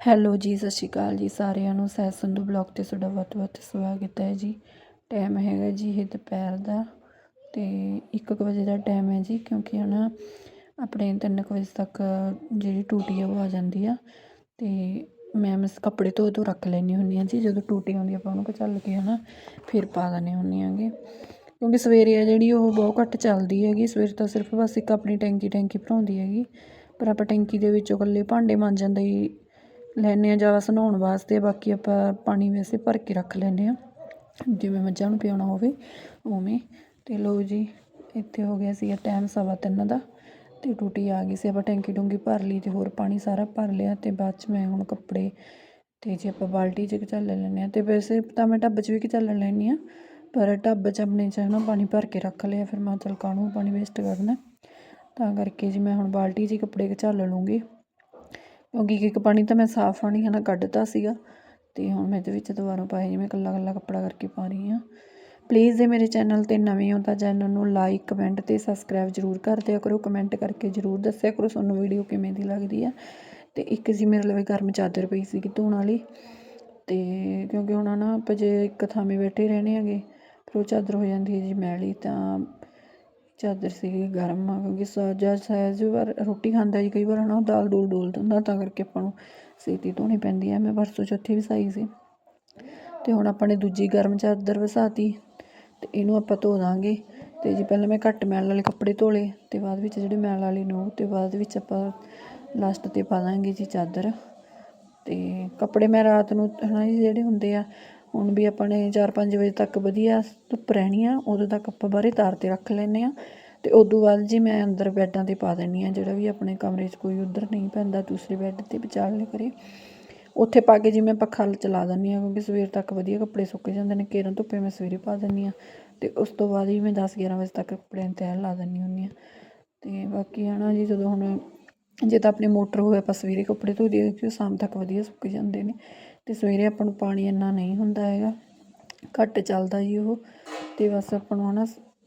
Hello ਜੀ, ਸਤਿ ਸ਼੍ਰੀ ਅਕਾਲ ਜੀ ਸਾਰਿਆਂ ਨੂੰ। ਸਹਿਜ ਸੰਧੂ ਬਲੌਗ ਤੇ ਤੁਹਾਡਾ ਬਹੁਤ ਬਹੁਤ ਸਵਾਗਤ ਹੈ ਜੀ। ਟਾਈਮ ਹੈਗਾ ਜੀ ਇਹ ਦੁਪਹਿਰ ਦਾ ਤੇ 1 ਵਜੇ ਦਾ ਟਾਈਮ ਹੈ ਜੀ, ਕਿਉਂਕਿ ਹਨਾ ਆਪਣੇ 3 ਵਜੇ ਤੱਕ ਜਿਹੜੀ ਟੂਟੀ ਆ ਉਹ ਆ ਜਾਂਦੀ ਆ ਤੇ ਮੈਂ ਮਸ ਕੱਪੜੇ ਧੋ ਧੋ ਰੱਖ ਲੈਣੀ ਹੁੰਦੀ ਆ ਜੀ। ਜਦੋਂ ਟੂਟੀ ਆਉਂਦੀ ਆਪਾਂ ਉਹਨੂੰ ਚੱਲ ਕੇ ਹਨਾ ਫਿਰ ਪਾ ਦਿੰਦੇ ਹੁੰਦੇ ਆਂਗੇ ਕਿਉਂਕਿ ਸਵੇਰੇ ਆ ਜਿਹੜੀ ਉਹ ਬਹੁਤ ਘੱਟ ਚੱਲਦੀ ਹੈਗੀ, ਸਵੇਰ ਤਾਂ ਸਿਰਫ ਬਸ ਇੱਕ ਆਪਣੀ ਟੈਂਕੀ ਟੈਂਕੀ ਭਰਾਉਂਦੀ ਹੈਗੀ। ਪਰ ਆਪਾਂ ਟੈਂਕੀ ਦੇ ਵਿੱਚੋਂ ਇਕੱਲੇ ਭਾਂਡੇ ਮਾਂਜਣ ਦੇ ਹੀ ਲੈਂਦੇ ਹਾਂ ਜ਼ਿਆਦਾ ਨਹਾਉਣ ਵਾਸਤੇ, ਬਾਕੀ ਆਪਾਂ ਪਾਣੀ ਵੈਸੇ ਭਰ ਕੇ ਰੱਖ ਲੈਂਦੇ ਹਾਂ, ਜਿਵੇਂ ਮੱਝਾਂ ਨੂੰ ਪਿਆਉਣਾ ਹੋਵੇ, ਉਵੇਂ। ਅਤੇ ਲਓ ਜੀ, ਇੱਥੇ ਹੋ ਗਿਆ ਸੀ ਟਾਈਮ ਸਵਾ ਤਿੰਨ ਦਾ ਅਤੇ ਟੂਟੀ ਆ ਗਈ ਸੀ, ਆਪਾਂ ਟੈਂਕੀ ਡੂੰਗੀ ਭਰ ਲਈ ਅਤੇ ਹੋਰ ਪਾਣੀ ਸਾਰਾ ਭਰ ਲਿਆ ਅਤੇ ਬਾਅਦ ਚ ਮੈਂ ਹੁਣ ਕੱਪੜੇ ਅਤੇ ਜੇ ਆਪਾਂ ਬਾਲਟੀ 'ਚ ਚੱਲ ਲੈਂਦੇ ਹਾਂ ਅਤੇ ਵੈਸੇ ਤਾਂ ਮੈਂ ਟੱਬ 'ਚ ਵੀ ਚੱਲ ਲੈਂਦੀ ਹਾਂ, ਪਰ ਟੱਬ 'ਚ ਆਪਣੇ 'ਚ ਨਾ ਪਾਣੀ ਭਰ ਕੇ ਰੱਖ ਲਿਆ, ਫਿਰ ਮੈਂ ਚਲ ਕਾਹਨੂੰ ਪਾਣੀ ਵੇਸਟ ਕਰਨਾ। ਤਾਂ ਕਰਕੇ ਜੀ ਮੈਂ ਹੁਣ ਬਾਲਟੀ 'ਚ ਹੀ ਕੱਪੜੇ ਝੱਲ ਲੂੰਗੀ ਕਿਉਂਕਿ ਇੱਕ ਇੱਕ ਪਾਣੀ ਤਾਂ ਮੈਂ ਸਾਫ਼ ਪਾਣੀ ਹੈ ਨਾ ਕੱਢਤਾ ਸੀਗਾ ਤੇ ਹੁਣ ਮੈਂ ਇਹਦੇ ਵਿੱਚ ਦੁਬਾਰਾ ਪਾਏ ਜਿਵੇਂ ਕੱਲਾ ਕੱਲਾ ਕੱਪੜਾ ਕਰਕੇ ਪਾ ਰਹੀ ਹਾਂ। ਪਲੀਜ਼ ਜੇ ਮੇਰੇ ਚੈਨਲ ਤੇ ਨਵੇਂ ਹੋ ਤਾਂ ਚੈਨਲ ਨੂੰ ਲਾਈਕ ਕਮੈਂਟ ਤੇ ਸਬਸਕ੍ਰਾਈਬ ਜ਼ਰੂਰ ਕਰ ਦਿਆ ਕਰੋ। ਕਮੈਂਟ ਕਰਕੇ ਜ਼ਰੂਰ ਦੱਸਿਆ ਕਰੋ ਤੁਹਾਨੂੰ ਵੀਡੀਓ ਕਿਵੇਂ ਦੀ ਲੱਗਦੀ ਆ। ਤੇ ਇੱਕ ਜੀ ਮੇਰੇ ਲਈ ਗਰਮ ਚਾਦਰ ਪਈ ਸੀਗੀ ਧੋਣ ਵਾਲੀ ਤੇ ਕਿਉਂਕਿ ਹੁਣ ਨਾ ਆਪਾਂ ਜੇ ਇੱਕ ਥਾਵੇਂ ਬੈਠੇ ਰਹਿਣੇ ਹੈਗੇ, ਫਿਰ ਉਹ ਚਾਦਰ ਹੋ ਜਾਂਦੀ ਹੈ ਜੀ ਮੈਲੀ ਤਾਂ ਚਾਦਰ ਸੀਗੀ, ਗਰਮ ਆ, ਕਿਉਂਕਿ ਸਾਜਾ ਸਹਿਜ ਵਾਰ ਰੋਟੀ ਖਾਂਦਾ ਜੀ, ਕਈ ਵਾਰ ਹਨਾ ਦਾਲ ਡੋਲ ਡੋਲ ਦਿੰਦਾ, ਤਾਂ ਕਰਕੇ ਆਪਾਂ ਨੂੰ ਛੇਤੀ ਧੋਣੀ ਪੈਂਦੀ ਹੈ ਮੈਂ ਪਰਸੋਂ ਚੌਥੇ ਵਸਾਈ ਸੀ ਤੇ ਹੁਣ ਆਪਾਂ ਨੇ ਦੂਜੀ ਗਰਮ ਚਾਦਰ ਵਸਾਤੀ ਤੇ ਇਹਨੂੰ ਆਪਾਂ ਧੋ ਦਾਂਗੇ। ਤੇ ਜੀ ਪਹਿਲਾਂ ਮੈਂ ਘੱਟ ਮੈਲ ਵਾਲੇ ਕੱਪੜੇ ਧੋਲੇ ਲਏ ਤੇ ਬਾਅਦ ਵਿੱਚ ਜਿਹੜੇ ਮੈਲ ਵਾਲੇ ਨੂੰ ਤੇ ਬਾਅਦ ਵਿੱਚ ਆਪਾਂ ਲਾਸਟ ਤੇ ਪਾ ਦਾਂਗੇ ਜੀ ਚਾਦਰ। ਤੇ ਕੱਪੜੇ ਮੈਂ ਰਾਤ ਨੂੰ ਹਨਾ ਜੀ ਜਿਹੜੇ ਹੁੰਦੇ ਆ ਹੁਣ ਵੀ ਆਪਾਂ ਨੇ 4-5 ਵਜੇ ਤੱਕ ਵਧੀਆ ਧੁੱਪ ਰਹਿਣੀ ਆ, ਉਦੋਂ ਤੱਕ ਆਪਾਂ ਬਾਹਰੇ ਤਾਰ 'ਤੇ ਰੱਖ ਲੈਂਦੇ ਆ। ਤੇ ਉਦੋਂ ਬਾਅਦ ਜੀ ਮੈਂ ਅੰਦਰ ਬੈੱਡਾਂ 'ਤੇ ਪਾ ਦਿੰਦੀ ਆ, ਜਿਹੜਾ ਵੀ ਆਪਣੇ ਕਮਰੇ 'ਚ ਕੋਈ ਉੱਧਰ ਨਹੀਂ ਪੈਂਦਾ, ਦੂਸਰੇ ਬੈੱਡ 'ਤੇ ਵਿਚਾਲੇ ਕਰੇ। ਉੱਥੇ ਪਾ ਕੇ ਜੀ ਮੈਂ ਪੱਖਾ ਚਲਾ ਦਿੰਦੀ ਆ, ਕਿਉਂਕਿ ਸਵੇਰ ਤੱਕ ਵਧੀਆ ਕੱਪੜੇ ਸੁੱਕ ਜਾਂਦੇ ਨੇ ਕੇਰਾਂ ਧੁੱਪੇ ਮੈਂ ਸਵੇਰੇ ਪਾ ਦਿੰਦੀ ਆ। ਤੇ ਉਸ ਤੋਂ ਬਾਅਦ ਹੀ ਮੈਂ 10-11 ਵਜੇ ਤੱਕ ਕੱਪੜਿਆਂ 'ਤੇ ਲਾ ਦਿੰਦੀ ਹੁੰਦੀ ਆ। ਤੇ ਬਾਕੀ ਹਨਾ ਜੀ, ਜਦੋਂ ਹੁਣ ਜੇ ਤਾਂ ਆਪਣੀ ਮੋਟਰ ਹੋਵੇ, ਆਪਾਂ ਸਵੇਰੇ ਕੱਪੜੇ ਧੋ ਦਈਏ ਕਿ ਸ਼ਾਮ ਤੱਕ ਵਧੀਆ ਸੁੱਕ ਜਾਂਦੇ ਨੇ। ਤੇ ਸਵੇਰੇ ਆਪਾਂ ਨੂੰ ਪਾਣੀ ਇੰਨਾ ਨਹੀਂ ਹੁੰਦਾ ਹੈਗਾ। ਘੱਟ ਚੱਲਦਾ ਜੀ ਉਹ। ਤੇ ਬਸ ਆਪਾਂ ਨੂੰ ਹਨਾ,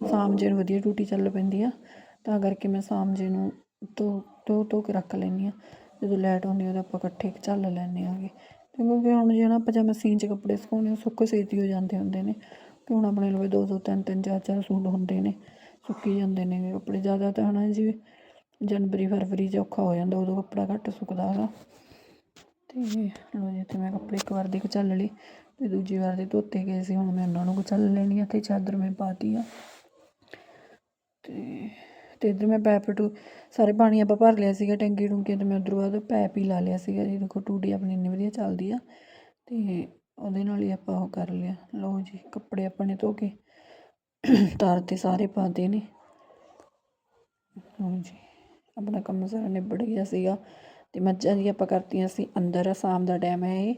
ਸ਼ਾਮ ਜੇ ਨੂੰ ਵਧੀਆ ਟੂਟੀ ਚੱਲ ਪੈਂਦੀ ਆ, ਤਾਂ ਕਰਕੇ ਮੈਂ ਸ਼ਾਮ ਜੇ ਨੂੰ ਧੋ ਧੋ ਧੋ ਕੇ ਰੱਖ ਲੈਂਦੀ ਆ। ਜਦੋਂ ਲੈਟ ਹੁੰਦੀ ਆ ਆਪਾਂ ਇਕੱਠੇ ਚੱਲ ਲੈਂਦੇ ਆਗੇ। ਤੇ ਕਿਉਂਕਿ ਹੁਣ ਜੇ ਨਾ ਆਪਾਂ ਜਾਂ ਮਸ਼ੀਨ 'ਚ ਕੱਪੜੇ ਸੁਕਾਉਣੇ ਉਹ ਸੁੱਕ ਸੇਤੀ ਹੋ ਜਾਂਦੇ ਹੁੰਦੇ ਨੇ। ਕਿ ਹੁਣ ਆਪਣੇ ਲਵੇ ਦੋ ਦੋ, ਤਿੰਨ ਤਿੰਨ, ਚਾਰ ਚਾਰ ਸੂਟ ਹੁੰਦੇ ਨੇ, ਸੁੱਕੀ ਜਾਂਦੇ ਨੇ ਕੱਪੜੇ। ਜ਼ਿਆਦਾ ਤਾਂ ਹਨਾ ਜੀ, ਜਨਵਰੀ, ਫਰਵਰੀ 'ਚ ਔਖਾ ਹੋ ਜਾਂਦਾ, ਉਦੋਂ ਕੱਪੜਾ ਘੱਟ ਸੁੱਕਦਾ ਹੈਗਾ। ਅਤੇ ਲਓ ਜੀ, ਇੱਥੇ ਮੈਂ ਕੱਪੜੇ ਇੱਕ ਵਾਰ ਦੇ ਚੱਲ ਲਈ ਅਤੇ ਦੂਜੀ ਵਾਰ ਦੇ ਧੋਤੇ ਗਏ ਸੀ, ਹੁਣ ਮੈਂ ਉਹਨਾਂ ਨੂੰ ਚੱਲ ਲੈਣੀ ਆ ਅਤੇ ਚਾਦਰ ਮੈਂ ਪਾਤੀ ਆ। ਤੇ ਤੇ ਇਧਰ ਮੈਂ ਪੈਪ ਟੂ, ਸਾਰੇ ਪਾਣੀ ਆਪਾਂ ਭਰ ਲਿਆ ਸੀਗਾ ਟੈਂਕੀ ਟੁੰਕੀ, ਤੇ ਮੈਂ ਉਧਰ ਬਾਅਦ ਪੈਪ ਹੀ ਲਾ ਲਿਆ ਸੀਗਾ ਜੀ, ਦੇਖੋ ਟੂਟੀ ਆਪਣੀ ਇੰਨੀ ਵਧੀਆ ਚੱਲਦੀ ਆ। ਤੇ ਉਹਦੇ ਨਾਲ ਹੀ ਆਪਾਂ ਉਹ ਕਰ ਲਿਆ। ਲਓ ਜੀ, ਕੱਪੜੇ ਆਪਣੇ ਧੋ ਕੇ ਤਾਰ ਤੇ ਸਾਰੇ ਪਾਤੇ ਨੇ। ਲਓ ਜੀ, ਆਪਣਾ ਕੰਮ ਸਾਰਾ ਨਿਬੜ ਗਿਆ ਸੀਗਾ। ਤੇ ਮੱਝਾਂ ਦੀ ਆਪਾਂ ਕਰਤੀਆਂ ਸੀ ਅੰਦਰ, ਸ਼ਾਮ ਦਾ ਡੈਮ ਹੈ ਇਹ।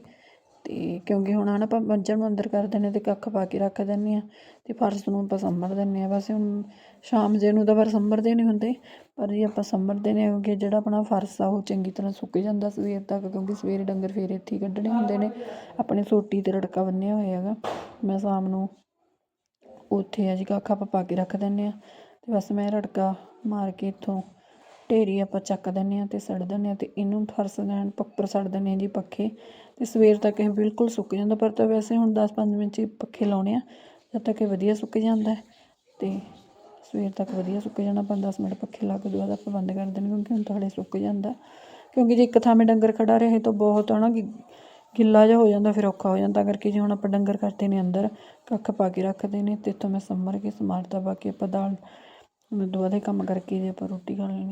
ਤੇ ਕਿਉਂਕਿ ਹੁਣ ਹਨ ਆਪਾਂ ਮੱਝਾਂ ਨੂੰ ਅੰਦਰ ਕਰ ਦਿੰਦੇ ਤੇ ਕੱਖ ਪਾ ਕੇ ਰੱਖ ਦਿੰਦੇ ਆ ਤੇ ਫਰਸ਼ ਨੂੰ ਆਪਾਂ ਸੰਭਰ ਦਿੰਦੇ ਆ ਬਸ ਹੁਣ ਸ਼ਾਮ ਜੇ ਨੂੰ ਤਾਂ ਪਰ ਸੰਭਰਦੇ ਨਹੀਂ ਹੁੰਦੇ, ਪਰ ਜੇ ਆਪਾਂ ਸੰਭਰਦੇ ਨੇ ਕਿਉਂਕਿ ਜਿਹੜਾ ਆਪਣਾ ਫਰਸ਼ ਆ ਉਹ ਚੰਗੀ ਤਰ੍ਹਾਂ ਸੁੱਕ ਜਾਂਦਾ ਸਵੇਰ ਤੱਕ ਕਿਉਂਕਿ ਸਵੇਰੇ ਡੰਗਰ ਫੇਰ ਇੱਥੇ ਹੀ ਕੱਢਣੇ ਹੁੰਦੇ ਨੇ। ਆਪਣੇ ਸੋਟੀ ਤੇ ਰੜਕਾ ਬੰਨਿਆ ਹੋਇਆ ਹੈਗਾ, ਮੈਂ ਸ਼ਾਮ ਨੂੰ ਉੱਥੇ ਆ ਜੀ ਕੱਖ ਆਪਾਂ ਪਾ ਕੇ ਰੱਖ ਦਿੰਦੇ ਆ ਤੇ ਬਸ ਮੈਂ ਰੜਕਾ ਮਾਰ ਕੇ ਇੱਥੋਂ ਢੇਰੀ ਆਪਾਂ ਚੱਕ ਦਿੰਦੇ ਹਾਂ ਅਤੇ ਸੜ ਦਿੰਦੇ ਹਾਂ ਅਤੇ ਇਹਨੂੰ ਫਰਸ਼ ਦੇਣ ਪੱਪਰ ਸੜ ਦਿੰਦੇ ਹਾਂ ਜੀ ਪੱਖੇ ਅਤੇ ਸਵੇਰ ਤੱਕ ਇਹ ਬਿਲਕੁਲ ਸੁੱਕ ਜਾਂਦਾ, ਪਰ ਤਾਂ ਵੈਸੇ ਹੁਣ 10-5 ਮਿੰਟ 'ਚ ਪੱਖੇ ਲਾਉਣੇ ਆ, ਜਦ ਤੱਕ ਇਹ ਵਧੀਆ ਸੁੱਕ ਜਾਂਦਾ ਤੇ ਸਵੇਰ ਤੱਕ ਵਧੀਆ ਸੁੱਕ ਜਾਣਾ 5-10 ਮਿੰਟ ਪੱਖੇ ਲਾ ਕੇ ਦੁਬਾਰਾ ਆਪਾਂ ਬੰਦ ਕਰ ਦੇਣੇ ਕਿਉਂਕਿ ਹੁਣ ਤਾਂ ਹਲੇ ਸੁੱਕ ਜਾਂਦਾ ਕਿਉਂਕਿ ਜੇ ਇੱਕ ਥਾਂ ਡੰਗਰ ਖੜਾ ਰਹੇ ਤਾਂ ਬਹੁਤ ਹਨਾ ਗਿੱਲਾ ਜਿਹਾ ਹੋ ਜਾਂਦਾ, ਫਿਰ ਔਖਾ ਹੋ ਜਾਂਦਾ ਕਰਕੇ ਜੇ ਹੁਣ ਆਪਾਂ ਡੰਗਰ ਕਰਤੇ ਨੇ ਅੰਦਰ, ਕੱਖ ਪਾ ਕੇ ਰੱਖਦੇ ਨੇ, ਤੇ ਇੱਥੋਂ ਮੈਂ ਸੰਭਰ ਕੇ, ਸਮਾਰਤਾ ਪਾ ਕੇ ਆਪਾਂ ਦਾਲ ਦੁਆ ਦੇ ਕੰਮ ਕਰਕੇ ਜੇ ਆਪਾਂ ਰੋਟੀ ਖਾ ਲੈਣੀ